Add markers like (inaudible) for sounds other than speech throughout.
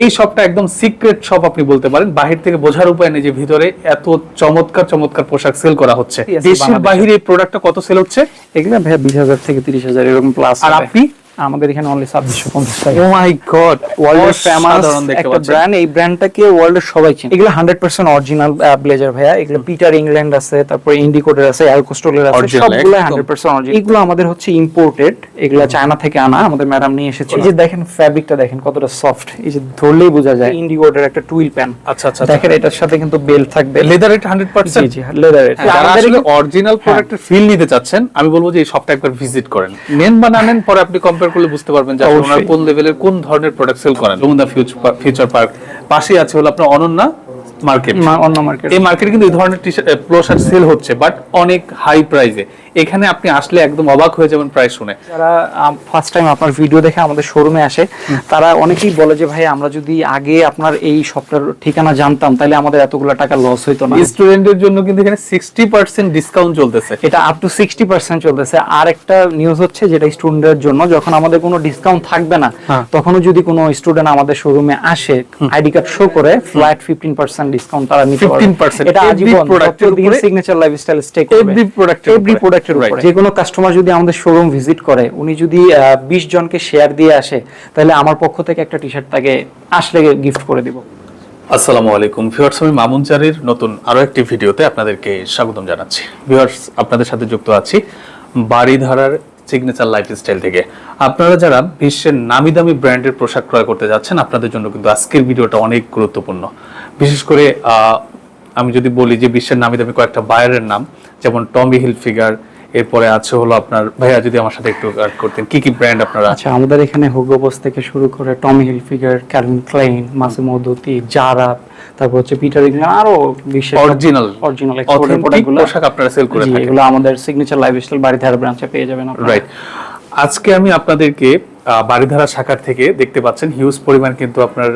এই শপটা একদম সিক্রেট শপ আপনি বলতে পারেন। বাহির থেকে বোঝার উপায় নেই যে ভিতরে এত চমৎকার চমৎকার পোশাক সেল করা হচ্ছে। দেশের বাহিরে এই প্রোডাক্টটা কত সেল হচ্ছে? এগুলো ভাইয়া বিশ হাজার থেকে তিরিশ হাজার এরকম প্লাস আর আপনি? আমাদের এখানে অনলি ছাব্বিশশো পঞ্চাশ টাকা। ও মাই গড ওয়ার্ল্ডের ফেমাস একটা ব্র্যান্ড এই ব্র্যান্ডটাকে ওয়ার্ল্ডের সবাই চিনে। এগুলো হান্ড্রেড পার্সেন্ট অরিজিনাল ব্লেজার ভাইয়া। এগুলো পিটার ইংল্যান্ড আছে তারপরে ইন্ডিকোটের আছে এয়ারকোস্টলের আছে সবগুলো একদম। হান্ড্রেড পার্সেন্ট অরিজিনাল এগুলো আমাদের হচ্ছে ইম্পোর্টেড এগুলো চায়না থেকে আনা আমাদের ম্যাডাম নিয়ে এসেছে এই যে দেখেন ফ্যাব্রিকটা দেখেন কতটা সফট এই যে ধরলেই বোঝা যায়। ইন্ডিকোটের একটা টুইল প্যান আচ্ছা আচ্ছা দেখেন এটার সাথে কিন্তু বেল থাকবে। লেদার এটা হান্ড্রেড জি পার্সেন্ট জি লেদারের যারা আসলে অরিজিনাল প্রোডাক্টের ফিল নিতে চাচ্ছেন আমি বলব যে এই শপটা একবার ভিজিট করেন। নেন বা না নেন পরে আপনি কম্পেয়ার করলে বুঝতে পারবেন যে আপনারা কোন লেভেলের কোন ধরনের প্রোডাক্ট সেল করেন। যমুনা ফিউচার পার্ক পাশেই আছে হলো আপনার অনন্যা। মার্কেট অন্য মার্কেট এই মার্কেটে কিন্তু এই ধরনের সেল হচ্ছে বাট অনেক হাই প্রাইসে এখানে আপনি আসলে একদম অবাক হয়ে যাবেন প্রাইস শুনে। যারা ফার্স্ট টাইম আপনার ভিডিও দেখে আমাদের শোরুমে আসে তারা অনেকেই বলে যে ভাই আমরা যদি আগে আপনার এই শপটার ঠিকানা জানতাম তাহলে আমাদের এতগুলো টাকা লস হইতো না। স্টুডেন্টের জন্য কিন্তু এখানে সিক্সটি পার্সেন্ট ডিসকাউন্ট চলতেছে। এটা আপ টু সিক্সটি পার্সেন্ট চলতেছে। আর একটা নিউজ হচ্ছে যেটা স্টুডেন্টের জন্য যখন আমাদের কোনো ডিসকাউন্ট থাকবে না হ্যাঁ। তখনও যদি কোনো স্টুডেন্ট আমাদের শোরুমে আসে আইডি কার্ড শো করে ফ্ল্যাট ফিফটিন পার্সেন্ট ডিসকাউন্ট তারা নিতে পারবে। 15% এটা আজীবন উপরে- signature lifestyle stake Every product এর এভরি প্রোডাক্টের উপরে। যে কোনো কাস্টমার যদি আমাদের শোরুম ভিজিট করে উনি যদি বিশ জনকে শেয়ার দিয়ে আসে তাহলে আমার পক্ষ থেকে একটা টি শার্ট তাকে আসলে গিফট করে দিব। আসসালামু আলাইকুম। ভিউয়ার্স আমি মামুন চারির নতুন আরও একটি ভিডিওতে আপনাদেরকে স্বাগতম জানাচ্ছি। ভিউয়ার্স আপনাদের সাথে যুক্ত আছি বাড়িধারার সিগনেচার লাইফস্টাইল থেকে। আপনারা যারা বিশ্বের নামি দামি ব্র্যান্ডের পোশাক ক্রয় করতে যাচ্ছেন আপনাদের জন্য কিন্তু আজকের ভিডিওটা অনেক গুরুত্বপূর্ণ। বিশেষ করে আমি যদি বলি যে বিশ্বের নামি দামি কয়েকটা বায়ারের নাম যেমন টমি হিল ফিগার এরপরে আছে হলো আপনার ভাইয়া যদি আমার সাথে একটু guide করতেন কি কি ব্র্যান্ড আপনারা আচ্ছা আমাদের এখানে হুগো বস থেকে শুরু করে Tommy Hilfiger Calvin Klein Massimo Dutti Zara তারপর হচ্ছে পিটার ইংল্যান্ড আরও বিশেষ অরিজিনাল অরিজিনাল অথেন্টিক পোশাক আপনারা সেল করে থাকেন। এগুলো আমাদের সিগনেচার লাইফস্টাইল বাড়ি ধারা ব্রাঞ্চে পেয়ে যাবেন আপনারা। রাইট আজকে আমি আপনাদেরকে আহ, বারিধারা শাখার থেকে দেখতে পাচ্ছেন হিউজ পরিমাণ কিন্তু আপনার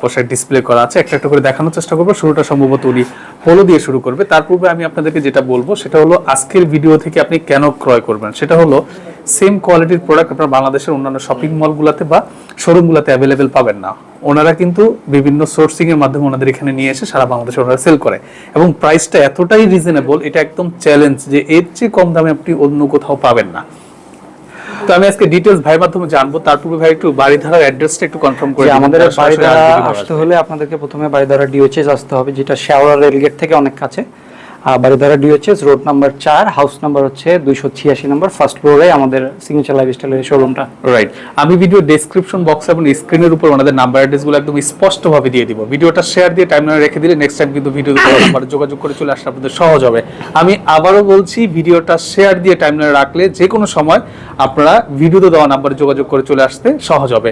পোশাক ডিসপ্লে করা আছে। একটা একটা করে দেখানোর চেষ্টা করব। শুরুটা সম্ভবত উনি পোলো দিয়ে শুরু করবে। তার পূর্বে আমি আপনাদেরকে যেটা বলব সেটা হলো আজকের ভিডিও থেকে আপনি কেন ক্রয় করবেন? সেটা হলো সেম কোয়ালিটির প্রোডাক্ট আপনার বাংলাদেশের অন্যান্য শপিং মলগুলোতে বা শোরুমগুলোতে অ্যাভেলেবেল পাবেন না। ওনারা কিন্তু বিভিন্ন সোর্সিং এর মাধ্যমে ওনাদের এখানে নিয়ে এসে সারা বাংলাদেশে ওনারা সেল করে। এবং প্রাইসটা এতটাই রিজনেবল এটা একদম চ্যালেঞ্জ যে এর চেয়ে কম দামে আপনি অন্য কোথাও পাবেন না। তো আমি আজকে ডিটেইলস ভাইয়ের মাধ্যমে জানব। তার পূর্বে ভাই একটু বাড়িধারার অ্যাড্রেসটা একটু কনফার্ম করে আমাদের বাড়িধারা আসতে হলে আপনাদেরকে প্রথমে বাড়িধারা ডিওএইচএস আসতে হবে যেটা শেওড়া রেলগেট থেকে অনেক কাছে। বাড়িধারা ডিওএচএস রোড নাম্বার চার, হাউস নাম্বার হচ্ছে দুইশো ছিয়াশি নাম্বার, ফার্স্ট ফ্লোরে আমাদের সিগনেচার লাইফস্টাইলের শোরুমটা রাইট আমি ভিডিও ডেসক্রিপশন বক্স এবং স্ক্রিনের উপর ওনাদের নাম্বার অ্যাড্রেসগুলো একদম স্পষ্টভাবে দিয়ে দিব। ভিডিওটা শেয়ার দিয়ে টাইমলাইনে রেখে দিলে নেক্সট টাইম কিন্তু ভিডিও নাম্বারে যোগাযোগ করে চলে আসলে আপনাদের সহজ হবে। আমি আবারও বলছি ভিডিওটা শেয়ার দিয়ে টাইমলাইনে রাখলে যে কোনো সময় আপনারা ভিডিওতে দেওয়া নাম্বারে যোগাযোগ করে চলে আসতে সহজ হবে।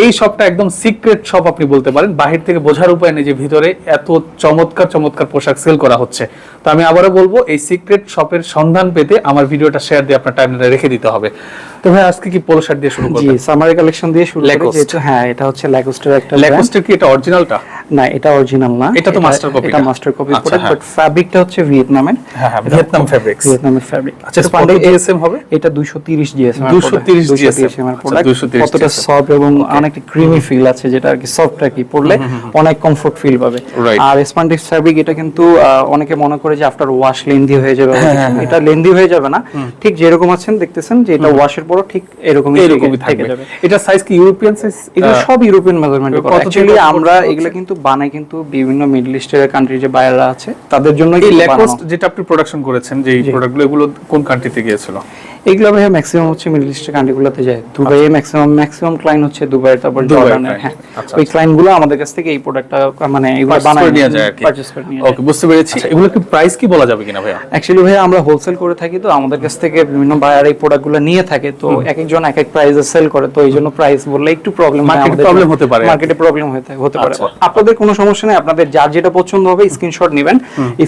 এই শপটা একদম সিক্রেট শপ আপনি বলতে পারেন। বাহির থেকে বোঝার উপায় নেই যে ভিতরে এত চমৎকার চমৎকার পোশাক সেল করা হচ্ছে। তো আমি আবারও বলব এই সিক্রেট শপের সন্ধান পেতে আমার ভিডিওটা শেয়ার দিয়ে আপনার টাইমলাইনে রেখে দিতে হবে। তো ভাই আজকে কি পোলো শার্ট দিয়ে শুরু করব জি সামারি কালেকশন দিয়ে শুরু করব যেহেতু হ্যাঁ এটা হচ্ছে ল্যাকোস্টের একটা। ল্যাকোস্টের কি এটা অরিজিনালটা না এটা অরিজিনাল না। এটা তো master copy এটা মাস্টার কপি প্রোডাক্ট হ্যাঁ। বাট ফ্যাব্রিকটা হচ্ছে ভিয়েতনামের হ্যাঁ, হ্যাঁ, ভিয়েতনাম fabrics। ভিয়েতনামের ফ্যাব্রিক আচ্ছা, GSM হবে? এটা 230 জিএসএম 230 GSM এর প্রোডাক্ট কতটা সফট এবং অনেকটা ক্রিমি ফিল আছে যেটা আর কি সফট আর কি পরলে অনেক কমফোর্ট ফিল পাবে। আর স্পন্ডিক্স ফ্যাব্রিক এটা কিন্তু অনেকে মনে করে যে আফটার ওয়াশ লেন্দি হয়ে যাবে। হ্যাঁ, এটা লেন্দি হয়ে যাবে না। ঠিক যেরকম আছেন দেখতেছেন যে এটা ওয়াশের পরও ঠিক এরকমই থাকবে। এটা সাইজ কি ইউরোপিয়ান সাইজ এগুলো সব ইউরোপিয়ান মেজারমেন্ট করা আমরা এগুলো কিন্তু বানাই কিন্তু বিভিন্ন মিডল ইস্টের কান্ট্রি যে বাইরেরা আছে তাদের জন্য এই ল্যাকোস্ট যেটা আপনি প্রোডাকশন করেছেন যে প্রোডাক্টগুলো এগুলো কোন কান্ট্রিতে গিয়েছিল? এগুলো ভাই ম্যাক্সিমাম হচ্ছে মিডল ইস্টের কান্ট্রিগুলোতে যায়। দুবাইয়ে ম্যাক্সিমাম ম্যাক্সিমাম ক্লায়েন্ট হচ্ছে দুবাই তারপর জর্ডানের হ্যাঁ। আচ্ছা, ওই ক্লায়েন্টগুলো আমাদের কাছ থেকে এই প্রোডাক্টটা মানে এগুলো বানায় নিয়ে যায় আর কি। পারচেজ করে নিয়ে ওকে বুঝতে পেরেছি। এগুলো কি প্রাইস কি বলা যাবে কিনা ভাইয়া? অ্যাকচুয়ালি ভাই আমরা হোলসেল করে থাকি তো আমাদের কাছ থেকে বিভিন্ন বায়ার এই প্রোডাক্টগুলো নিয়ে থাকে তো এক একজন এক এক প্রাইসে সেল করে তো এই জন্য প্রাইস বললে একটু প্রবলেম Market problem হতে পারে মার্কেটে প্রবলেম হতে হতে পারে। আচ্ছা। আপনাদের কোনো সমস্যা নেই আপনাদের যার যেটা পছন্দ হবে স্ক্রিনশট নেবেন।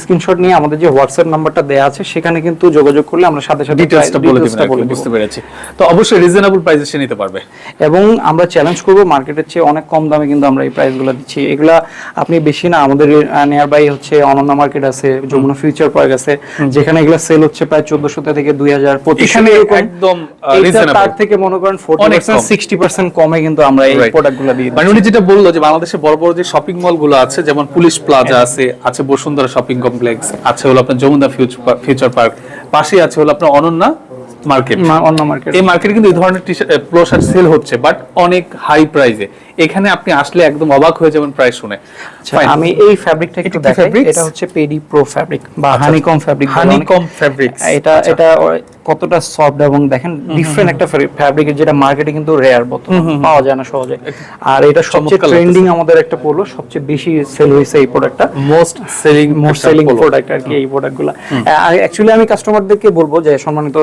স্ক্রিনশট নিয়ে আমাদের যে হোয়াটসঅ্যাপ নাম্বারটা দেয়া আছে সেখানে কিন্তু যোগাযোগ করলে আমরা সাথে সাথে Details টা বলে ডিটেইলসটা দিবেন বলে বুঝতে পেরেছি। তো অবশ্যই রিজনেবল প্রাইসে সে নিতে পারবে। এবং আমরা চ্যালেঞ্জ করব মার্কেটের চেয়ে অনেক কম দামে কিন্তু আমরা এই প্রাইসগুলো দিচ্ছি। এগুলা আপনি বেশি না আমাদের নিয়ার বাই হচ্ছে অনন্যা মার্কেট আছে যমুনা ফিউচার পার্ক আছে যেখানে এগুলো সেল হচ্ছে প্রায় চোদ্দশো থেকে দুই হাজার এখানে একদম, তার থেকে মনে করেন। সিক্সটি পার্সেন্ট কমে। কিন্তু আমরা এই প্রোডাক্টগুলো দিয়ে মানে উনি যেটা বলল যে বাংলাদেশে বড় বড় যে শপিং মলগুলো আছে যেমন পুলিশ প্লাজা আছে আছে বসুন্ধরা শপিং কমপ্লেক্স আছে হলো আপনার যমুনা ফিউচার পার্ক পাশে আছে হলো আপনার অনন্যা মার্কেট অন্য মার্কেট এই মার্কেটে কিন্তু এই ধরনের T shirt polo shirt sale হচ্ছে বাট অনেক হাই প্রাইসে এখানে আপনি আসলে একদম অবাক হয়ে যাবেন প্রাইস শুনে। আমি এই ফ্যাব্রিকটা একটু দেখাই। এটা হচ্ছে পেডি প্রো ফ্যাব্রিক বা হানিকম ফ্যাব্রিক হানিকম ফ্যাব্রিক্স এটা এটা কতটা সফট এবং দেখেন ডিফারেন্ট একটা ফ্যাব্রিক যেটা মার্কেটে কিন্তু রেয়ার বত পাওয়া যায় না সহজে। আর এটা সবচেয়ে ট্রেন্ডিং আমাদের একটা পোলো সবচেয়ে বেশি সেল হয়েছে এই প্রোডাক্টটা most selling most selling product আর কি এই প্রোডাক্টগুলো অ্যাকচুয়ালি আমি কাস্টমারদেরকে বলব যে সম্মানিত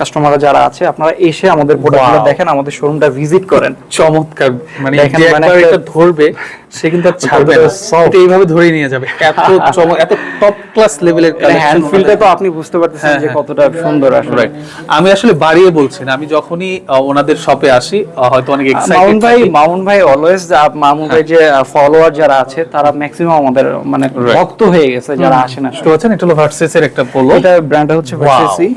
কাস্টমাররা যারা আছে আপনারা এসে আমাদের প্রোডাক্টগুলো দেখেন আমাদের শোরুমটা ভিজিট করেন। চমৎকার। মানে একবার এটা ধরবে সে কিন্তু আর ছাড়বে না। এটা এইভাবে ধরে নিয়ে যাবে। এত চমক এত টপ ক্লাস লেভেলের হ্যান্ড ফিলটা তো আপনি বুঝতে পারতেছেন হ্যাঁ, যে হ্যাঁ। কতটা সুন্দর আসলে। আমি আসলে বাড়িয়ে বলছি না আমি যখনই ওনাদের শপে আসি হয়তো অনেক মামুন ভাই মামুন ভাই অলওয়েজ মামুন ভাই যে ফলোয়ার যারা আছে তারা ম্যাক্সিমাম আমাদের মানে. ভক্ত হয়ে গেছে যারা আসে না বুঝতে পারছেন? এটা হলো ভার্সেসের একটা পোলো এটা ব্র্যান্ডটা হচ্ছে ভার্সেসি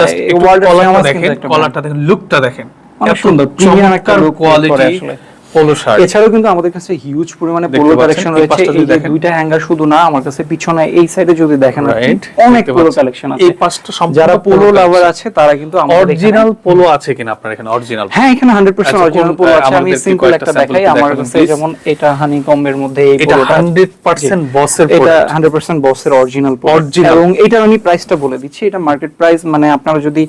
জাস্ট কলারটা দেখেন কলারটা দেখেন লুকটা দেখেন। এত সুন্দর, premium একটা কোয়ালিটি আসলে। পোলো শার্ট এছাড়াও কিন্তু আমাদের কাছে হিউজ পরিমাণে পোলো কালেকশন রয়েছে। এই যে দুইটা হ্যাঙ্গার শুধু না আমার কাছে পিছনে এই সাইডে যদি দেখেন অনেক পোলো কালেকশন আছে। এই পাশটা সম্পূর্ণ যারা পোলো লাভার আছে তারা কিন্তু আমাদের অরিজিনাল পোলো আছে কিনা আপনার এখানে? অরিজিনাল হ্যাঁ এখানে 100% আচ্ছা, অরিজিনাল পোলো আছে। আমি সিম্পল একটা দেখাই। আমার কাছে যেমন এটা হানিকমের মধ্যে এই এটা পোলোটা 100% বসের এটা প্রোডাক্ট 100% বসের অরিজিনাল Original। এবং এটার আমি প্রাইসটা বলে দিচ্ছি। এটা মার্কেট প্রাইস মানে আপনারা যদি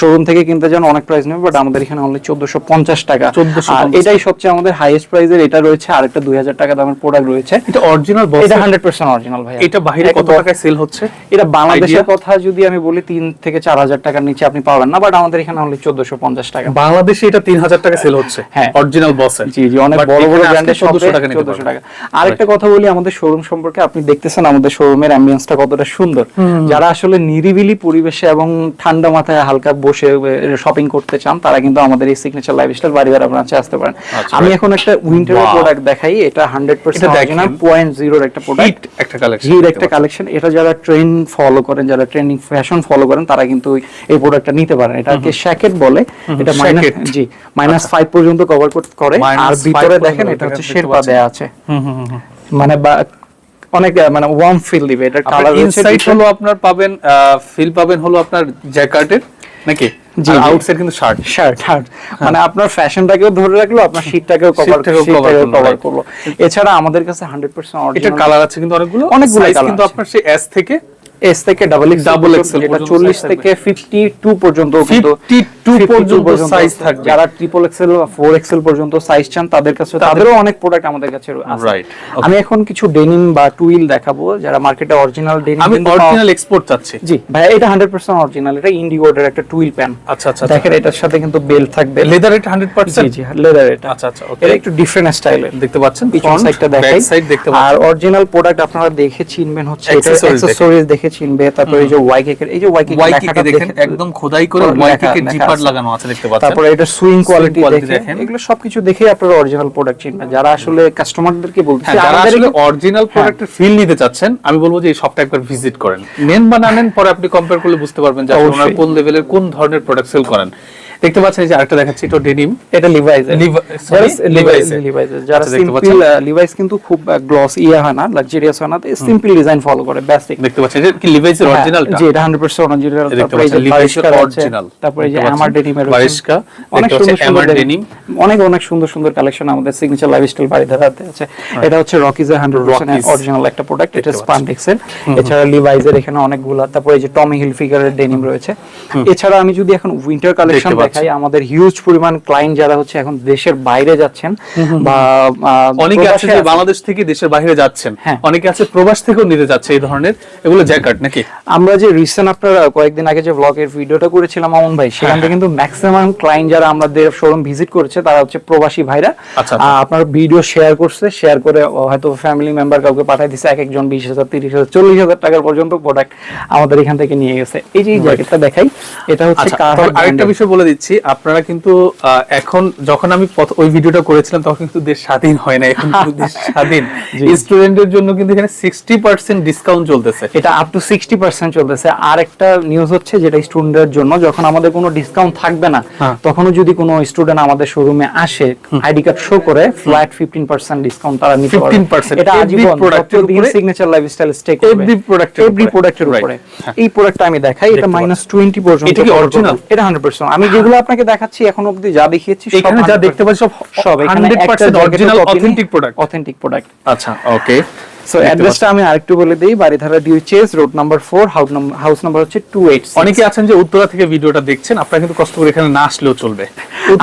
শোরুম থেকে কিনতে যান অনেক প্রাইস নেবে বাট আমাদের এখানে অনলি 1450 টাকা। 1450 আর এটাই সবচেয়ে আমাদের হাইয়েস্ট প্রাইসের এটা রয়েছে আরেকটা 2000 টাকা দামের প্রোডাক্ট রয়েছে। এটা অরিজিনাল বস এটা 100% অরিজিনাল ভাই এটা বাইরে কত টাকায় সেল হচ্ছে? এটা বাংলাদেশের কথা যদি আমি বলি 3 থেকে 4000 টাকার নিচে আপনি পাবেন না বাট আমাদের এখানে অনলি 1450 টাকা। বাংলাদেশে এটা 3000 টাকা সেল হচ্ছে হ্যাঁ। অরিজিনাল বসের জি জি অনেক বড় বড় ব্র্যান্ডের 1400 টাকা নিতে 1400 টাকা। আরেকটা কথা বলি আমাদের শোরুম সম্পর্কে আপনি দেখতেছেন আমাদের শোরুমের অ্যাম্বিয়েন্সটা কতটা সুন্দর। যারা আসলে নিরিবিলি পরিবেশে এবং ঠান্ডা মাথায় হালকা বসে শপিং করতে চান তারা কিন্তু আমাদের এই সিগনেচার লাইফস্টাইল বাড়িওয়ালা ব্রাঞ্চে আসতে পারেন। আচ্ছা, আমি এখন একটা উইন্টারের প্রোডাক্ট দেখাই এটা 100% অরিজিনাল পয়েন্ট জিরোর একটা প্রোডাক্ট একটা কালেকশন হিট একটা কালেকশন এটা যারা ট্রেন্ড ফলো করেন যারা ট্রেন্ডিং ফ্যাশন ফলো করেন তারা কিন্তু এই প্রোডাক্টটা নিতে পারেন। এটাকে শ্যাকেট বলে। এটা মাইনাস জি মাইনাস ফাইভ পর্যন্ত কভার করে আর ভিতরে দেখেন এটা হচ্ছে শেরপা দেয়া আছে। মানে অনেক মানে ওয়ার্ম ফিল দিবে। এটার কালার ইনসাইড হলো আপনার পাবেন ফিল পাবেন হলো আপনার জ্যাকেটের নাকি? জি। আউটসাইড কিন্তু শার্ট শার্ট শার্ট মানে আপনার ফ্যাশনটাকেও ধরে রাখল আপনার শীতটাকেও কভার কভার. করল। এছাড়া আমাদের কাছে 100% অরিজিনাল এটা কালার আছে কিন্তু অনেকগুলো? অনেকগুলো কিন্তু আপনার সেই এস থেকে এস থেকে ডাবল এক্স XL যেটা পর্যন্ত 40 থেকে 52 পর্যন্ত কিন্তু 52 পর্যন্ত থাকবে। যারা ট্রিপল এক্সেল ফোর এক্সেল পর্যন্ত সাইজ চান তাদের কাছে তাদেরও অনেক প্রোডাক্ট আমাদের কাছে আছে। Okay. আমি এখন কিছু ডেনিম বা টুইল দেখাবো যারা মার্কেটে অরিজিনাল ডেনিম আমি অরিজিনাল এক্সপোর্ট চাচ্ছি। জি ভাই এটা 100% অরিজিনাল এটা ইন্ডিগোডের একটা টুইল প্যান আচ্ছা আচ্ছা দেখেন এটার সাথে কিন্তু বেল থাকবে। লেদার এটা 100% জি জি লেদার এটা আচ্ছা, আচ্ছা, okay. এটা একটু ডিফারেন্ট স্টাইলের দেখতে পাচ্ছেন? পিছন সাইডটা দেখাই। আর অরিজিনাল প্রোডাক্ট আপনারা দেখে চিনবেন হচ্ছে এটা Accessories দেখে। দেখে চিনবে? তারপর এই যে ওয়াই কে এই যে ওয়াই কে কে দেখেন একদম খোদাই করে ওয়াই কে জিপার লাগানো আছে দেখতে পাচ্ছেন? তারপর এটা সুইং কোয়ালিটি দেখেন। এগুলো সবকিছু দেখে আপনারা অরিজিনাল প্রোডাক্ট চিনবেন। যারা আসলে কাস্টমারদেরকে বলতে হ্যাঁ যারা আসলে অরিজিনাল প্রোডাক্টের ফিল নিতে চাচ্ছেন আমি বলব যে এই শপটা একবার ভিজিট করেন। নেন বা না নেন পরে আপনি কম্পেয়ার করলে বুঝতে পারবেন যে আসলে ওনারা কোন লেভেলের কোন ধরনের প্রোডাক্ট সেল করেন। দেখতে পাচ্ছেন এই যে আরেকটা দেখাচ্ছি এটা ডেনিম এটা লিভাইস sorry, লিভাইস যারা সিম্পল লিভাইস কিন্তু খুব গ্লস ইয়ে হয় না লাক্সারিয়াস হয় না সিম্পল ডিজাইন ফলো করে বেসিক দেখতে পাচ্ছেন এটা কি লিভাইস এর অরিজিনালটা জি এটা 100% অরিজিনাল তারপরে এই যে এর বারিশকা আছে তারপরে এই যে আমার পাচ্ছেন। ডেনিমের বারিশকা, অনেক সুন্দর সুন্দর denim। অনেক অনেক সুন্দর সুন্দর কালেকশন আমাদের সিগনেচার লাইফস্টাইল বাড়ি ধারাতে আছে। এটা হচ্ছে রকিজ এর 100% অরিজিনাল একটা প্রোডাক্ট এটা স্পান্ডেক্স এর এছাড়া লিভাইজ এর এখানে অনেকগুলো তারপরে এই যে টমি হিলফিগারের ডেনিম রয়েছে। এছাড়া আমি যদি এখন উইন্টার কালেকশন। দেখাই আমাদের হিউজ পরিমাণ ক্লায়েন্ট যারা হচ্ছে এখন দেশের বাইরে যাচ্ছেন বা অনেকে আছে যে বাংলাদেশ থেকে দেশের বাইরে যাচ্ছেন। হ্যাঁ। অনেকে আছে প্রবাস থেকেও নিতে যাচ্ছে এই ধরনের। এগুলো জ্যাকেট নাকি? আমরা যে রিসেন্ট আপনার কয়েকদিন আগে যে ব্লগের ভিডিওটা করেছিলাম আমন ভাই সেখান হ্যাঁ, থেকে কিন্তু ম্যাক্সিমাম ক্লায়েন্ট যারা আমাদের শোরুম ভিজিট করেছে তারা হচ্ছে প্রবাসী ভাইরা। আচ্ছা, আচ্ছা। আপনার ভিডিও শেয়ার করছে শেয়ার করে হয়তো ফ্যামিলি মেম্বার কাউকে পাঠিয়ে দিছে এক একজন বিশ হাজার তিরিশ হাজার চল্লিশ হাজার টাকার পর্যন্ত প্রোডাক্ট আমাদের এখান থেকে নিয়ে গেছে। এই যে জ্যাকেটটা দেখাই এটা হচ্ছে আচ্ছা আরেকটা বিষয় বলে দিচ্ছি আপনারা কিন্তু এখন যখন আমি ওই ভিডিওটা করেছিলাম তখন কিন্তু দেশ স্বাধীন হয় না এখন কিন্তু দেশ (laughs) স্বাধীন। স্টুডেন্টের জন্য কিন্তু এখানে সিক্সটি পার্সেন্ট ডিসকাউন্ট চলতেছে। এটা আপ টু সিক্সটি পার্সেন্ট চলতেছে। আর একটা নিউজ হচ্ছে যেটা স্টুডেন্টের জন্য যখন আমাদের কোনো ডিসকাউন্ট থাকবে না হ্যাঁ। তখনও যদি কোনো স্টুডেন্ট আমাদের শোরুমে আসে আইডি কার্ড শো করে ফ্ল্যাট ফিফটিন পার্সেন্ট ডিসকাউন্ট তারা নিতে পারবে। 15% এটা আজীবন যতদিন উপরে- সিগনেচার লাইফস্টাইল স্টে করবে। product এর এভরি প্রোডাক্টের উপরে। হ্যাঁ। এই প্রোডাক্টটা আমি দেখাই এটা দেখতে মাইনাস টোয়েন্টি পর্যন্ত এটা কি? করবে। এটা হান্ড্রেড পার্সেন্ট আমি যেগুলো আপনাকে দেখাচ্ছি এখন অব্দি যা দেখিয়েছি এখানে যা দেখতে পাচ্ছি সব সব hundred percent original authentic product authentic product আচ্ছা ওকে সো অ্যাড্রেসটা আমি আরেকটু বলে দিই Baridhara due chess road number four house number house number হচ্ছে টু এইট অনেকে আছেন যে উত্তরা থেকে ভিডিওটা দেখছেন আপনারা কিন্তু কষ্ট করে এখানে না আসলেও চলবে।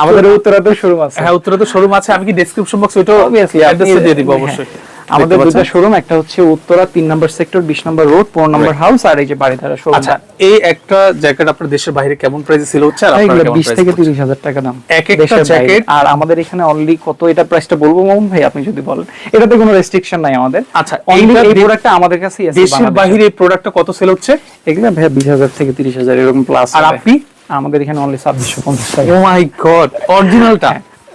আমাদের উত্তরাতে শোরুম আছে। হ্যাঁ উত্তরাতে শোরুম আছে আমি কি ডেসক্রিপশন বক্সে ওইটা আপনি- অ্যাড্রেসটা দিয়ে দিব হ্যাঁ। অবশ্যই। আমাদের দুটো শোরুম একটা হচ্ছে উত্তরা তিন নম্বর সেক্টর বিশ নম্বর রোড পনেরো নম্বর হাউস আর এই যে বাড়িধারা শোরুম আচ্ছা এই একটা জ্যাকেট আপনার দেশের বাইরে কেমন প্রাইসে ছিল হচ্ছে আর আপনারা কেমন বিশ price থেকে করছেন? তিরিশ হাজার টাকা দাম। এক একটা jacket- আর আমাদের এখানে অনলি কত এটা প্রাইসটা বলব মামুন ভাই আপনি যদি বলেন। এটাতে কোনো রেস্ট্রিকশন নাই আমাদের। আচ্ছা, অনলি এই প্রোডাক্টটা আমাদের কাছেই আছে দেশের বাইরে এই প্রোডাক্টটা কত সেল হচ্ছে? এগুলো ভাই বিশ হাজার থেকে তিরিশ হাজার এরকম প্লাস আর আপনি? আমাদের এখানে অনলি ছাব্বিশশো পঞ্চাশ টাকা। ও মাই গড অরিজিনালটা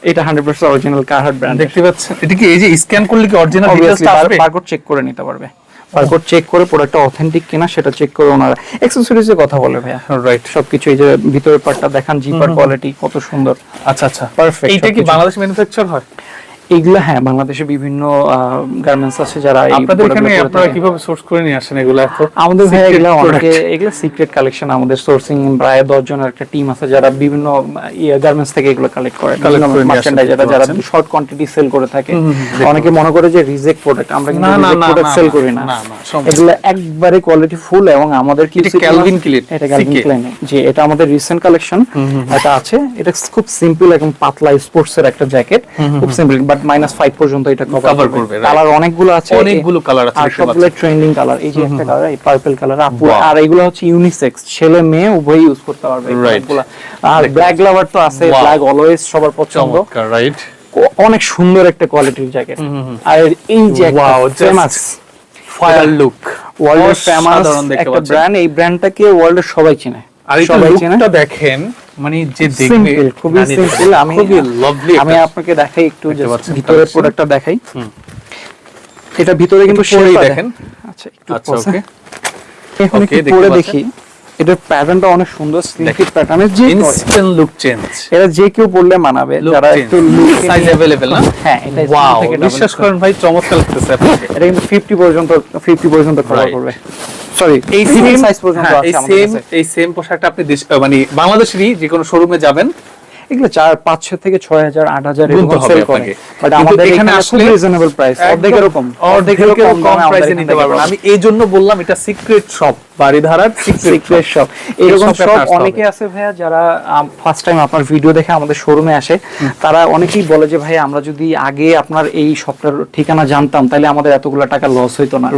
এটা hundred percent original Carhartt brand দেখতে পাচ্ছেন? এটা কি এই যে স্ক্যান করলে কি অরিজিনাল ডিটেইলসটা আসবে? বারকোড চেক করে নিতে পারবে। বারকোড চেক করে প্রোডাক্টটা অথেন্টিক কিনা সেটা চেক করে ওনারা। অ্যাকসেসরিজের কথা বলে ভাইয়া। রাইট সবকিছু এই যে ভিতরের পার্টটা দেখান জিপার কোয়ালিটি কত সুন্দর। আচ্ছা আচ্ছা। পারফেক্ট এইটা কি বাংলাদেশ ম্যানুফ্যাকচার হয়? এইগুলা হ্যাঁ বাংলাদেশে বিভিন্ন গার্মেন্টস আছে যারা আপনাদের এখানে আপনারা কীভাবে সোর্স করে নিয়ে আসেন এগুলো? আমাদের ভাই এগুলা? অনেকে এগুলা সিক্রেট কালেকশন আমাদের সোর্সিং প্রায় দশ জনের একটা টিম আছে যারা বিভিন্ন ইয়ে গার্মেন্টস থেকে এগুলো কালেক্ট করে। Collect করে নিয়ে মার্চেন্ডাইজার যারা শর্ট কোয়ান্টিটি সেল করে থাকে। অনেকে মনে করে যে রিজেক্ট প্রোডাক্ট আমরা কিন্তু রিজেক্ট প্রোডাক্ট সেল করি না। এগুলো একবারে কোয়ালিটি ফুল এবং আমাদের কি এটা Calvin Klein, এটা ক্যালভিন CK ক্লাইন জি এটা আমাদের রিসেন্ট কালেকশন এটা আছে। এটা খুব সিম্পল এবং পাতলা স্পোর্টস এর একটা জ্যাকেট খুব সিম্পল বাট মাইনাস ফাইভ পর্যন্ত এটা কভার করবে, কালার অনেকগুলো আছে অনেকগুলো colour আছে, আর সবগুলো ট্রেন্ডিং কালার এই যে একটা কালার এই পার্পল কালার আপু আর এগুলো হচ্ছে ইউনিসেক্স ছেলে মেয়ে উভয়ই ইউজ করতে পারবে। আর ব্ল্যাক লাভার তো আছে ব্ল্যাক অলওয়েজ সবার পছন্দ। রাইট অনেক সুন্দর একটা কোয়ালিটির জ্যাকেট আর এই যে ফেমাস ফায়ার লুক ওয়ার্ল্ডের ফেমাস একটা। ব্র্যান্ড এই ব্র্যান্ডটাকে ওয়ার্ল্ডের সবাই চেনে। আর এই লুকটা দেখেন। মানে যে দেখবে খুবই সিম্পল আমি খুবই লাভলি আমি আপনাকে দেখাই একটু পাচ্ছেন। ভিতরের। প্রোডাক্টটা দেখাই। এটা ভিতরে কিন্তু পরেই দেখেন। আচ্ছা একটু আচ্ছা। ওকে পরে দেখি। এটার প্যাটার্নটা অনেক সুন্দর স্লিপ প্যাটার্নের যে ইনস্ট্যান্ট লুক চেঞ্জ এটা যে কেউ পড়লে মানাবে লুক যারা চেঞ্জ একটু look এ সাইজ নিয়ে- अवेलेबल না হ্যাঁ এটা small ওয়াও থেকে double বিশ্বাস XL। করেন ভাই চমৎকার লাগতেছে আপনাকে এটা কিন্তু 50 পর্যন্ত 50 পর্যন্ত কভার Right. করবে সরি এই সেম সেম সাইজ পর্যন্ত হ্যাঁ, আছে এই আমাদের সেম কাছে। এই সেম পোশাকটা আপনি দেশ মানে বাংলাদেশেরই যে কোনো শোরুমে যাবেন এগুলো চার পাঁচশো থেকে ছয় হাজার আট হাজার গুনতে এরকম হবে সেল করে আপনাকে। বাট কিন্তু আমাদের এখানে এখানে আসলে খুব রিজনেবল প্রাইস অর্ধেকেরও কম অর্ধেকেরও কম দামে আমাদের প্রাইসে এখান নিতে থেকে পারবেন পাবেন। আমি এই জন্য বললাম এটা সিক্রেট শপ বাড়িধারার সিক্রেট শপ এরকম সব অনেকে আছে। ভাইয়া যারা ফার্স্ট টাইম আপনার ভিডিও দেখে আমাদের শোরুমে আসে তারা অনেকেই বলে যে ভাই আমরা যদি আগে আপনার এই শপটার ঠিকানা জানতাম তাহলে আমাদের এতগুলো টাকা লস হইতো না।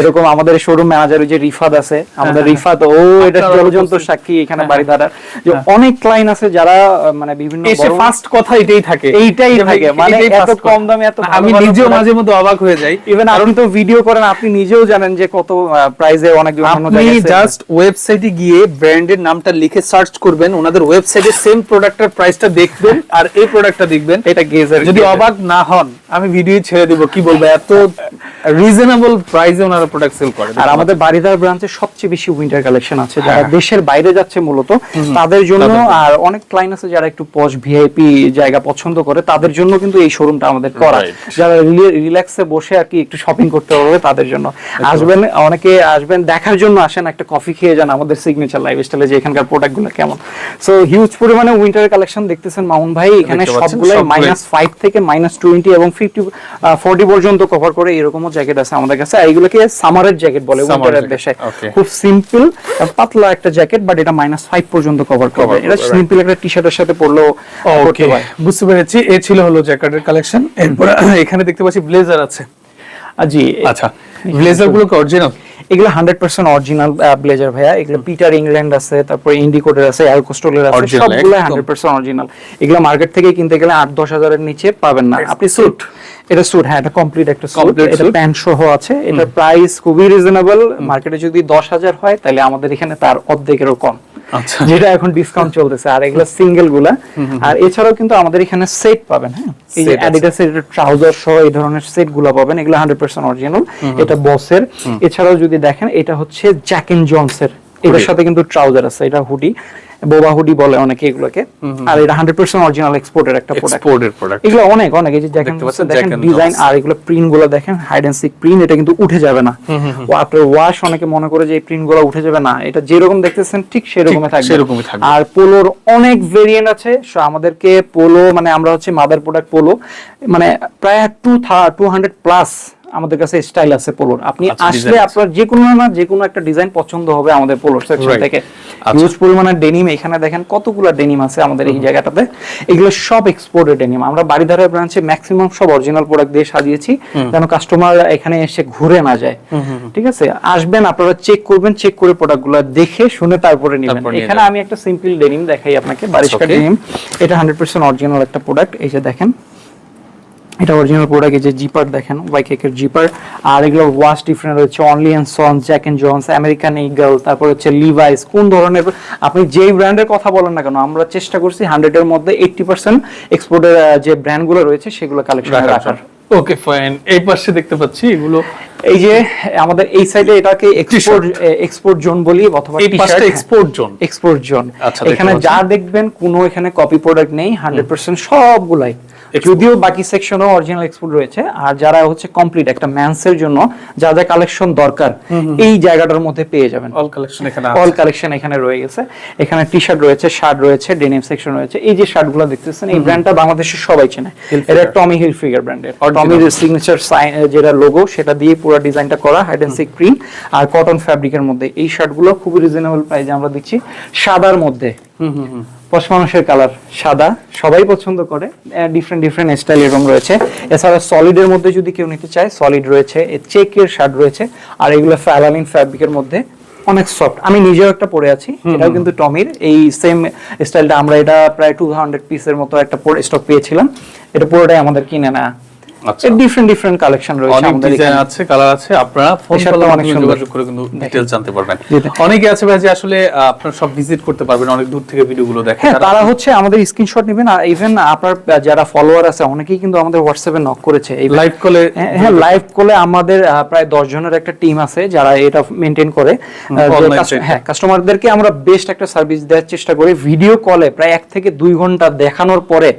এরকম আমাদের শোরুম ম্যানেজার ওই যে রিফাত আছে আমাদের রিফাত ও এটা জলজন্ত সাক্ষী এখানে বাড়িধারার যে অনেক ক্লায়েন্ট আছে যারা মানে বিভিন্ন এসে ফার্স্ট কথা এটাই থাকে। এইটাই থাকে, মানে এত কম দামে এত আমি নিজেও মাঝে মধ্যে অবাক হয়ে যাই। ইভেন আপনি তো ভিডিও করেন আপনি নিজেও জানেন যে কত প্রাইজে অনেক অন্য আপনি জাস্ট ওয়েবসাইটে গিয়ে ব্র্যান্ডের নামটা লিখে সার্চ করবেন ওনাদের ওয়েবসাইটে সেম প্রোডাক্টের প্রাইসটা দেখবেন আর এই প্রোডাক্টটা দেখবেন। এটা গেজের যদি অবাক না হন আমি ভিডিও ছেড়ে দিব কি বলব এত রিজনেবল প্রাইসে ওনারা প্রোডাক্ট সেল করে। আর আমাদের বাড়িদার ব্রাঞ্চে সবচেয়ে বেশি উইন্টার কালেকশন আছে যারা হ্যাঁ। দেশের বাইরে যাচ্ছে মূলত তাদের জন্য আর অনেক ক্লায়েন্ট আছে যারা একটু পশ ভিআইপি জায়গা পছন্দ করে তাদের জন্য কিন্তু এই শোরুমটা আমাদের করা। যারা রিল্যাক্সে বসে আর কি একটু শপিং করতে পারবে তাদের জন্য। আসবেন অনেকে আসবেন দেখার জন্য আসেন একটা কফি খেয়ে যান আমাদের সিগনেচার লাইফ লাইফস্টাইলে যে এখানকার প্রোডাক্টগুলো কেমন। সো হিউজ পরিমাণে উইন্টার কালেকশন দেখতেছেন মামুন ভাই। এখানে সবগুলাই। মাইনাস ফাইভ থেকে মাইনাস টোয়েন্টি এবং ফিফটি ফোর্টি পর্যন্ত কভার করে এরকমও জ্যাকেট আছে আমাদের কাছে। আর এগুলোকে সামারের জ্যাকেট বলে উইন্টারের দেশে। খুব সিম্পল পাতলা একটা জ্যাকেট বাট এটা মাইনাস ফাইভ পর্যন্ত কভার করবে। এটা সিম্পল একটা টি শার্টের সাথে পরলেও ওকে বুঝতে পেরেছি। এ ছিল হলো জ্যাকেটের কালেকশন এরপর এখানে দেখতে পাচ্ছি ব্লেজার আছে। জি। আচ্ছা ব্লেজারগুলো অরিজিনাল এগুলো হান্ড্রেড পার্সেন্ট অরিজিনাল ব্লেজার ভাইয়া। এগুলো পিটার ইংল্যান্ড আছে তারপর ইন্ডিকোটের আছে অ্যালকোস্টোলের আছে সবগুলো হান্ড্রেড পার্সেন্ট অরিজিনাল এগুলো মার্কেট থেকে কিনতে গেলে আট দশ হাজারের নিচে পাবেন না। আপনি স্যুট এটা স্যুট হ্যাঁ এটা কমপ্লিট একটা স্যুট এটা প্যান্ট সহ আছে। এটার প্রাইস খুবই রিজনেবল মার্কেটে যদি দশ হাজার হয় তাহলে আমাদের এখানে তার অর্ধেকেরও কম। যেটা এখন ডিসকাউন্ট চলতেছে আর এগুলো সিঙ্গেলগুলা আর এছাড়াও কিন্তু আমাদের এখানে সেট পাবেন হ্যাঁ? এই যে। ট্রাউজার সহ এই ধরনের সেটগুলা পাবেন এগুলো হান্ড্রেড পার্সেন্ট অরিজিনাল এটা বসের এছাড়াও যদি দেখেন এটা হচ্ছে জ্যাক এন্ড জনসের এটার সাথে কিন্তু ট্রাউজার আছে এটা হুডি বোবা হুডি বলে অনেকে এগুলোকে। আর এটা হান্ড্রেড পার্সেন্ট অরিজিনাল এক্সপোর্টের একটা প্রোডাক্ট প্রোডাক্ট এগুলো অনেক অনেক এই যে দেখেন দেখেন ডিজাইন আর এগুলো প্রিন্টগুলো দেখেন হাইড এন্ড সিক প্রিন্ট এটা কিন্তু উঠে যাবে না। ওয়াশ অনেকে মনে করে যে এই প্রিন্টগুলো উঠে যাবে না। এটা যেরকম দেখতেছেন ঠিক সেরকমই থাকবে। সেরকমই থাকবে। আর পোলোর অনেক ভেরিয়েন্ট আছে। So, আমাদেরকে পোলো মানে আমরা হচ্ছে মাদার প্রোডাক্ট পোলো। মানে প্রায় টু টু হান্ড্রেড প্লাস আমাদের কাছে স্টাইল আছে পোলোর। আপনি আচ্ছা, আসলে আপনার যে কোনো না যে কোনো একটা ডিজাইন পছন্দ হবে আমাদের পোলোর সেকশন থেকে। হিউজ পরিমাণের ডেনিম এখানে দেখেন কতগুলো ডেনিম আছে আমাদের এই জায়গাটাতে। এগুলো সব এক্সপোর্টেড ডেনিম আমরা বাড়িধারা ব্রাঞ্চে ম্যাক্সিমাম সব অরিজিনাল প্রোডাক্ট দিয়ে সাজিয়েছি। যেন কাস্টমার এখানে এসে ঘুরে না যায়। ঠিক আছে? আসবেন আপনারা চেক করবেন চেক করে প্রোডাক্টগুলো দেখে শুনে তারপরে নেবেন। এখানে আমি একটা সিম্পল ডেনিম দেখাই আপনাকে বারিশকা ডেনিম এটা হান্ড্রেড পার্সেন্ট অরিজিনাল একটা প্রোডাক্ট এই যে দেখেন এটা অরিজিনাল প্রোডাক্ট এই যে জিপার দেখেন ওয়াইকেকের জিপার আর এগুলো ওয়াশ ডিফারেন্ট রয়েছে Only and Sons Jack and Jones American Eagle তারপর হচ্ছে লিভাইস কোন ধরনের আপনি যেই ব্র্যান্ডের কথা বলেন না কেন আমরা চেষ্টা করছি হান্ড্রেডের মধ্যে এইটটি পার্সেন্ট এক্সপোর্টের যে ব্র্যান্ডগুলো রয়েছে সেগুলো কালেকশন রাখার ওকে ফাইন এই পাশে দেখতে পাচ্ছি এগুলো এই যে আমাদের এই সাইডে এটাকে এক্সপোর্ট এক্সপোর্ট জোন বলি অথবা এই পাশটা এক্সপোর্ট জোন এক্সপোর্ট জোন এখানে যা দেখবেন কোনো এখানে কপি প্রোডাক্ট নেই হান্ড্রেড পার্সেন্ট সবগুলাই। যদিও বাকি সেকশনও অরিজিনাল এক্সপোর্ট রয়েছে আর যারা হচ্ছে কমপ্লিট একটা ম্যান্সের জন্য যা যা কালেকশন দরকার এই জায়গাটার মধ্যে পেয়ে যাবেন। অল কালেকশন এখানে অল কালেকশন এখানে রয়ে গেছে। এখানে টি শার্ট রয়েছে শার্ট রয়েছে ডেনিম সেকশন রয়েছে। এই যে শার্টগুলো দেখতেছেন এই ব্র্যান্ডটা বাংলাদেশের সবাই চেনে। এটা টমি হিল ফিগার ব্র্যান্ডের। টমির সিগনেচার সাইন যেটা লোগো সেটা দিয়ে পুরো ডিজাইনটা করা হাইড এন্ড সিক প্রিন্ট আর কটন ফ্যাব্রিকের মধ্যে। এই শার্টগুলো খুবই রিজনেবল প্রাইসে আমরা দিচ্ছি। সাদার মধ্যে। হুম হুম হুম। পশ মানুষের কালার সাদা সবাই পছন্দ করে ডিফারেন্ট ডিফারেন্ট স্টাইল এরকম রয়েছে। এছাড়া সলিডের মধ্যে যদি কেউ নিতে চায় সলিড রয়েছে চেকের শার্ট রয়েছে আর এগুলো ফ্যালালিন ফ্যাব্রিকের মধ্যে অনেক সফট আমি নিজেও একটা পরে আছি এটাও কিন্তু টমির। এই সেম স্টাইলটা আমরা এটা প্রায় টু হান্ড্রেড পিসের মতো একটা স্টক পেয়েছিলাম। এটা পুরোটাই আমাদের কিনে নেওয়া আচ্ছা। ডিফারেন্ট ডিফারেন্ট কালেকশন রয়েছে আমাদের ডিজাইন এখানে। আছে কালার আছে আপনারা ফোন কলের অনেক যোগাযোগ করে কিন্তু ডিটেইলস জানতে পারবেন। অনেকে আছে ভাই যে আসলে আপনারা সব ভিজিট করতে পারবেন অনেক দূর থেকে ভিডিওগুলো দেখেন হ্যাঁ তারা- হচ্ছে আমাদের স্ক্রিনশট নেবেন আর ইভেন আপনার যারা ফলোয়ার আছে অনেকেই কিন্তু আমাদের হোয়াটসঅ্যাপে নক করেছে। এই লাইভ কলে হ্যাঁ, হ্যাঁ লাইভ কলে আমাদের প্রায় দশ জনের একটা টিম আছে যারা এটা মেনটেন করে। হ্যাঁ কাস্টমারদেরকে আমরা বেস্ট একটা সার্ভিস দেওয়ার চেষ্টা করি। ভিডিও কলে প্রায় এক থেকে দুই ঘণ্টা দেখানোর পরে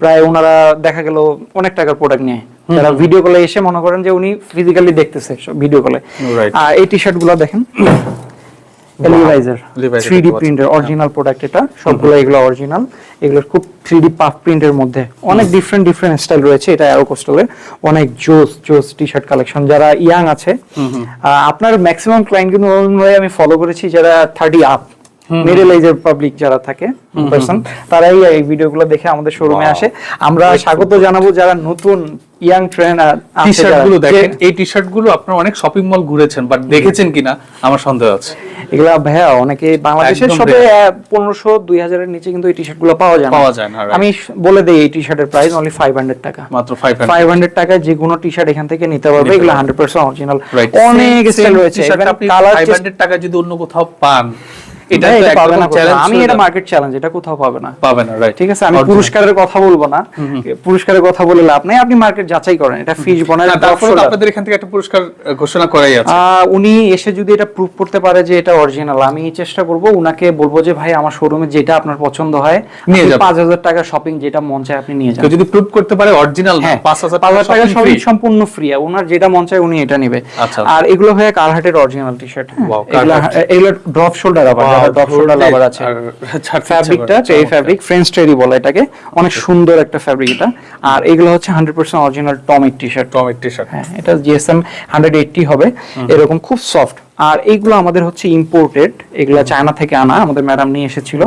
প্রায় ওনারা দেখা গেল অনেক টাকার প্রোডাক্ট নিয়ে যারা ভিডিও কলে এসে মনে করেন যে উনি ফিজিক্যালি দেখতেছে ভিডিও কলে আর এই টি শার্টগুলো দেখেন। লিভাইজার। প্রিন্টের অরিজিনাল প্রোডাক্ট এটা। সবগুলো এগুলো অরিজিনাল এগুলো খুব থ্রি পাফ প্রিন্টের মধ্যে। অনেক ডিফারেন্ট ডিফারেন্ট স্টাইল রয়েছে এটা অ্যারোকোস্টলের অনেক জোস জোস টি শার্ট কালেকশন যারা ইয়াং আছে আপনার ম্যাক্সিমাম ক্লায়েন্ট কিন্তু আমি ফলো করেছি যারা থার্টি আপ মিডল এজের পাবলিক যারা থাকে পার্সন তারাই এই ভিডিওগুলো দেখে আমাদের শোরুমে আসে। আমরা স্বাগত জানাব যারা নতুন ইয়াং ট্রেনার টি শার্টগুলো দেখেন। এই টি শার্টগুলো আপনারা অনেক শপিং মল ঘুরেছেন বাট দেখেছেন কিনা? আমার সন্দেহ আছে। এগুলা ভাইয়া অনেকে বাংলাদেশের সবে পনেরোশো দুই হাজারের নিচে কিন্তু এই টি শার্টগুলো পাওয়া যায় পাওয়া যায় না, আমি বলে দেই এই টি শার্টের প্রাইস অনলি ফাইভ হান্ড্রেড টাকা। মাত্র ফাইভ ফাইভ হান্ড্রেড টাকায় যে কোনো টি শার্ট এখান থেকে নিতে পারবে এগুলো হান্ড্রেড পার্সেন্ট অরিজিনাল অনেক স্টাইল রয়েছে। আপনি কালার 500 টাকা যদি অন্য কোথাও পান এটা এটা তো পাবে না একদম চ্যালেঞ্জ আমি এটা মার্কেট চ্যালেঞ্জ এটা কোথাও পাবে না। পাবে না রাইট ঠিক আছে আমি পুরস্কারের কথা বলব না। পুরস্কারের কথা বলে লাভ নেই আপনি মার্কেট যাচাই করেন। এটা ফিজ বনার তারপরে আপনাদের এখান থেকে একটা পুরস্কার ঘোষণা করাই আছে। উনি এসে যদি এটা প্রুভ করতে পারে যে এটা অরিজিনাল আমি চেষ্টা করব উনাকে বলব যে ভাই আমার শোরুমে যেটা আপনার পছন্দ হয় নিয়ে যাবেন। পাঁচ হাজার টাকা শপিং যেটা মন চায় আপনি নিয়ে যান। কেউ যদি প্রুভ করতে পারে অরিজিনাল হ্যাঁ পাঁচ হাজার টাকা free। সম্পূর্ণ ফ্রি ওনার যেটা মন চায় উনি এটা নেবে। আচ্ছা। আর এগুলো হয়ে কারহাটের অরিজিনাল টি শার্ট এগুলো এগুলো ড্রপ শোল্ডার আবার। শোল্ডার লাভার আছে ফ্যাব্রিকটা এই ফ্যাব্রিক ফ্রেঞ্চ টেরি বলে এটাকে। অনেক সুন্দর একটা ফ্যাব্রিক এটা। আর এগুলো হচ্ছে হান্ড্রেড পার্সেন্ট অরিজিনাল টমিক টি শার্ট টমিক টি শার্ট হ্যাঁ এটা জিএসএম হান্ড্রেড এইটটি হবে। এরকম খুব সফট আর এইগুলো আমাদের হচ্ছে ইম্পোর্টেড এগুলো চায়না থেকে আনা আমাদের ম্যাডাম নিয়ে এসেছিল।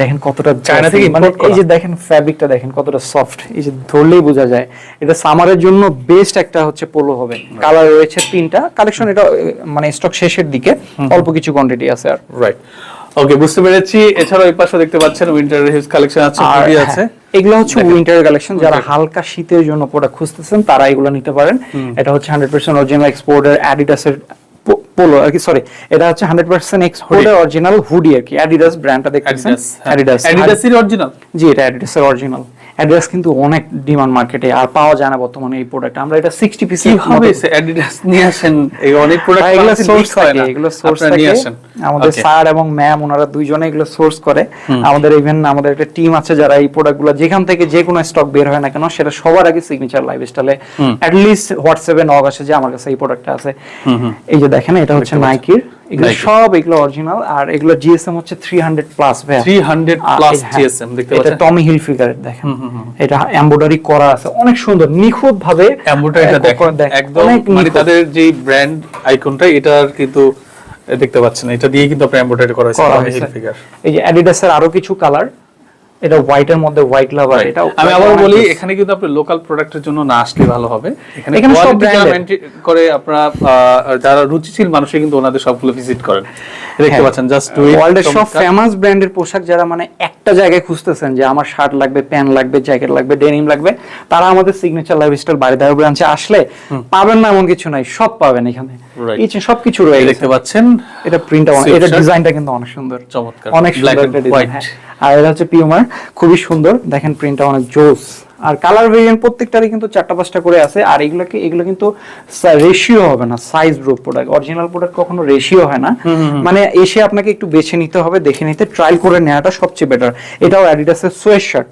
দেখেন কতটা চায়না থেকে মানে এই যে দেখেন ফ্যাব্রিকটা দেখেন কতটা সফট এই যে ধরলেই বোঝা যায়। এটা সামারের জন্য বেস্ট একটা হচ্ছে পোলো হবে। কালার রয়েছে তিনটা কালেকশন এটা মানে স্টক শেষের দিকে অল্প কিছু কোয়ান্টিটি আছে আর। রাইট ওকে বুঝতে পেরেছি। এছাড়াও এই পাশে দেখতে পাচ্ছেন উইন্টার হিউজ কালেকশন আছে আর হ্যাঁ, আছে। এগুলো হচ্ছে উইন্টার কালেকশন যারা হালকা শীতের জন্য প্রোডাক্ট খুঁজতেছেন তারা এগুলো নিতে পারেন। এটা হচ্ছে হান্ড্রেড পার্সেন্ট অরিজিনাল এক্সপোর্টের অ্যাডিডাসের পোলো আর কি সরি এটা হচ্ছে হান্ড্রেড পার্সেন্ট এক্সপোর্টের অরিজিনাল হুডি আর কি। অ্যাডিডাস ব্র্যান্ডটা দেখতেছেন? অ্যাডিডাস অ্যাডিডাসের অরিজিনাল জি এটা অ্যাডিডাসের অরিজিনাল অ্যাডিডাস কিন্তু অনেক ডিমান্ড মার্কেটে আর পাওয়া যায় না বর্তমানে এই প্রোডাক্ট আমরা এটা সিক্সটি পিস কীভাবে অ্যাডিডাস নিয়ে আসেন? এই অনেক প্রোডাক্ট এগুলো সোর্স থাকে এগুলো সোর্স নিয়ে আসেন। আমাদের স্যার এবং ম্যাম ওনারা দুইজনে এগুলো সোর্স করে। আমাদের ইভেন আমাদের একটা টিম আছে যারা এই প্রোডাক্টগুলো যেখান থেকে যে কোনো স্টক বের হয় না কেন সেটা সবার আগে সিগনেচার লাইফ স্টাইলে অ্যাট লিস্ট হোয়াটসঅ্যাপে নগ আসে যে আমার কাছে এই প্রোডাক্টটা আছে। এই যে দেখেন এটা হচ্ছে নাইকির এগুলো সব এগুলো অরিজিনাল আর এগুলো জিএসএম হচ্ছে 300 প্লাস ভাই 300 প্লাস জিএসএম দেখতে এটা টমি হিল ফিগার দেখেন। এটা এমব্রয়ডারি করা আছে অনেক সুন্দর নিখুঁত ভাবে এমব্রয়ডারিটা দেখেন একদম মানে তাদের যে ব্র্যান্ড আইকনটা এটার কিন্তু দেখতে পাচ্ছেন এটা দিয়ে কিন্তু আপনার এমব্রয়ডারি করা হয়েছে। এই যে অ্যাডিডাসের আরও কিছু কালার এটা হোয়াইটের মধ্যে হোয়াইট লাভার এটা আমি আবার বলি এখানে কিন্তু আপনি লোকাল প্রোডাক্টের জন্য না আসলে ভালো হবে। এখানে সব maintain করে আপনারা যারা রুচিশীল মানুষ কিন্তু ওনাদের সবগুলো ভিজিট করেন। দেখতে হ্যাঁ। পাচ্ছেন জাস্ট ডু ওয়ার্ল্ডের সব ফেমাস ব্র্যান্ডের পোশাক যারা মানে একটা জায়গায় খুঁজতেছেন যে আমার শার্ট লাগবে প্যান্ট লাগবে জ্যাকেট লাগবে ডেনিম লাগবে তারা আমাদের সিগনেচার লাইফস্টাইল বাড়িদার ব্রাঞ্চে আসলে পাবেন না এমন কিছু নাই সব পাবেন এখানে। Right. এই যে সবকিছু রয়ে দেখতে পাচ্ছেন এটা প্রিন্ট Silk এটা। ডিজাইনটা কিন্তু অনেক সুন্দর। চমৎকার। অনেক সুন্দর একটা ডিজাইন আর এটা হচ্ছে পিউমার খুবই সুন্দর। দেখেন প্রিন্টটা অনেক জোস। আর কালার ভেরিয়েন্ট প্রত্যেকটারই কিন্তু চারটা পাঁচটা করে আছে। আর এগুলোকে এগুলো কিন্তু রেশিও হবে না size group product original product কখনো রেশিও হয় না। মানে এসে আপনাকে একটু বেছে নিতে হবে দেখে নিতে ট্রায়াল করে নেওয়াটা সবচেয়ে বেটার এটাও অ্যাডিডাসের সোয়েট শার্ট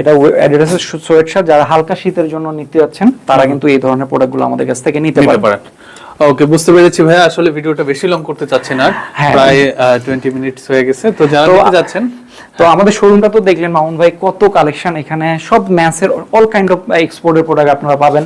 এটা অ্যাডিডাসের সোয়েট শার্ট যারা হালকা শীতের জন্য নিতে যাচ্ছেন তারা কিন্তু এই ধরনের প্রোডাক্টগুলো আমাদের কাছ থেকে নিতে পারেন। ওকে বুঝতে পেরেছি ভাই আসলে ভিডিওটা বেশি লং করতে চাচ্ছি না হ্যাঁ। প্রায় টোয়েন্টি মিনিটস হয়ে গেছে। তো যারা যাচ্ছেন তো আমাদের শোরুমটা তো দেখলেন মামুন ভাই কত কালেকশন এখানে। সব ম্যাসের অল কাইন্ড অফ এক্সপোর্টের প্রোডাক্ট আপনারা পাবেন।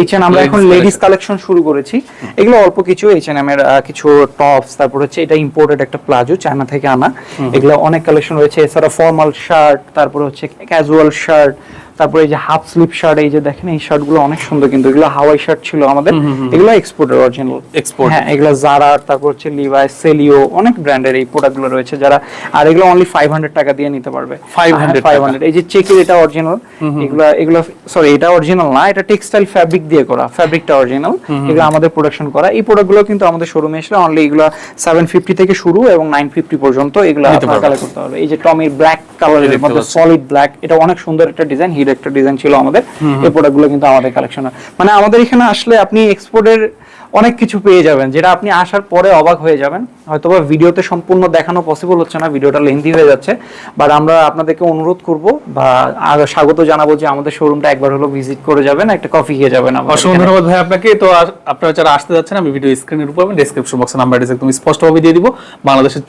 এইচএন আমরা এখন লেডিস কালেকশন শুরু করেছি। এগুলো অল্প কিছু এইচএনএম এর কিছু টপস তারপর হচ্ছে এটা ইম্পোর্টেড একটা প্লাজো চায়না থেকে আনা। এগুলো অনেক কালেকশন রয়েছে। এছাড়া ফর্মাল শার্ট তারপর হচ্ছে ক্যাজুয়াল শার্ট তারপরে এই যে হাফ স্লিপ শার্ট এই যে দেখেন এই শার্টগুলো অনেক সুন্দর কিন্তু এগুলো হাওয়াই শার্ট ছিল আমাদের। এগুলো এক্সপোর্টের অরিজিনাল Export। হ্যাঁ এগুলো জারা তারপর হচ্ছে লিভাই সেলিও অনেক ব্র্যান্ডের এই প্রোডাক্টগুলো রয়েছে যারা আর এগুলো অনলি ফাইভ হান্ড্রেড টাকা দিয়ে নিতে পারবে। 500 ফাইভ টাকা। হান্ড্রেড এই যে চেকের এটা অরিজিনাল এগুলো এগুলো সরি এটা অরিজিনাল না এটা টেক্সটাইল ফ্যাব্রিক দিয়ে করা ফ্যাব্রিকটা অরিজিনাল এগুলো আমাদের প্রোডাকশন করা। এই প্রোডাক্টগুলো কিন্তু আমাদের শোরুমে আসলে অনলি এগুলো সেভেন ফিফটি থেকে শুরু এবং নাইন ফিফটি পর্যন্ত এগুলো আপনারা কালেক্ট করতে পারবে এই যে টমির ব্ল্যাক কালারের মধ্যে সলিড ব্ল্যাক এটা অনেক সুন্দর একটা ডিজাইন হিট একটা ডিজাইন ছিল আমাদের এই প্রোডাক্টগুলো কিন্তু আমাদের কালেকশন মানে আমাদের এখানে আসলে আপনি এক্সপোর্টের অনেক কিছু পেয়ে যাবেন যেটা আপনি আসার পরে অবাক হয়ে যাবেন। হয়তোবা ভিডিওতে সম্পূর্ণ দেখানো পসিবল হচ্ছে না ভিডিওটা লেন্দি হয়ে যাচ্ছে। বাট আমরা আপনাদেরকে অনুরোধ করব বা স্বাগত জানাব যে আমাদের শোরুমটা একবার হলো ভিজিট করে যাবেন একটা কফি খেয়ে যাবেন অসংখ্য ধন্যবাদ ভাই আপনাকে। তো আপনারা যারা আসতে যাচ্ছেন আমি ভিডিও স্ক্রিনের উপর আমি ডেসক্রিপশন বক্সে নাম্বার একদম স্পষ্টভাবে দিয়ে দিব। বাংলাদেশের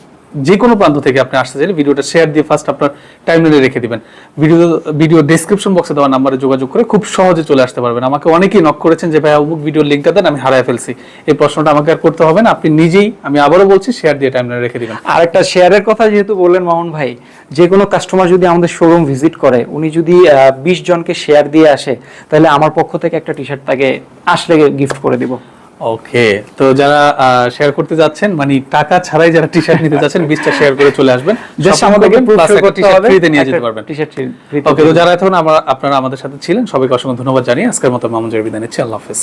যে কোনো প্রান্ত থেকে আপনি আসতে চাইলে ভিডিওটা শেয়ার দিয়ে ফার্স্ট আপনার টাইমলাইনে রেখে দিবেন। ভিডিও ভিডিও ডেসক্রিপশন বক্সে দেওয়া নাম্বারে যোগাযোগ করে খুব সহজে চলে আসতে পারবেন। আমাকে অনেকেই নক করেছেন যে, ভাই, অমুক ভিডিওর লিঙ্কটা দেন, আমি হারায় ফেলছি। এই প্রশ্নটা আমাকে আর করতে হবে না। আপনি নিজেই, আমি আবারও বলছি শেয়ার দিয়ে টাইমলাইনে রেখে দিবেন। আর একটা শেয়ারের কথা যেহেতু বললেন মামুন ভাই, যে কোনো কাস্টমার যদি আমাদের শোরুম ভিজিট করে, উনি যদি বিশ জনকে শেয়ার দিয়ে আসে, তাহলে আমার পক্ষ থেকে একটা টি শার্ট তাকে আসলে গিফট করে দিব। ওকে তো যারা শেয়ার করতে যাচ্ছেন মানে টাকা ছাড়াই যারা টি শার্ট নিতে যাচ্ছেন বিশটা শেয়ার করে চলে আসবেন। জাস্ট আমাদেরকে করবেন, plus একটা করতে t-shirt হবে free তে নিয়ে যেতে পারবেন। টি শার্ট ওকে তো যারা এখন আমরা আপনারা আমাদের সাথে ছিলেন সবাইকে অসংখ্য ধন্যবাদ জানিয়ে আজকের মতো মামুন জয় বিদায় নিচ্ছি। আল্লাহ হাফেজ।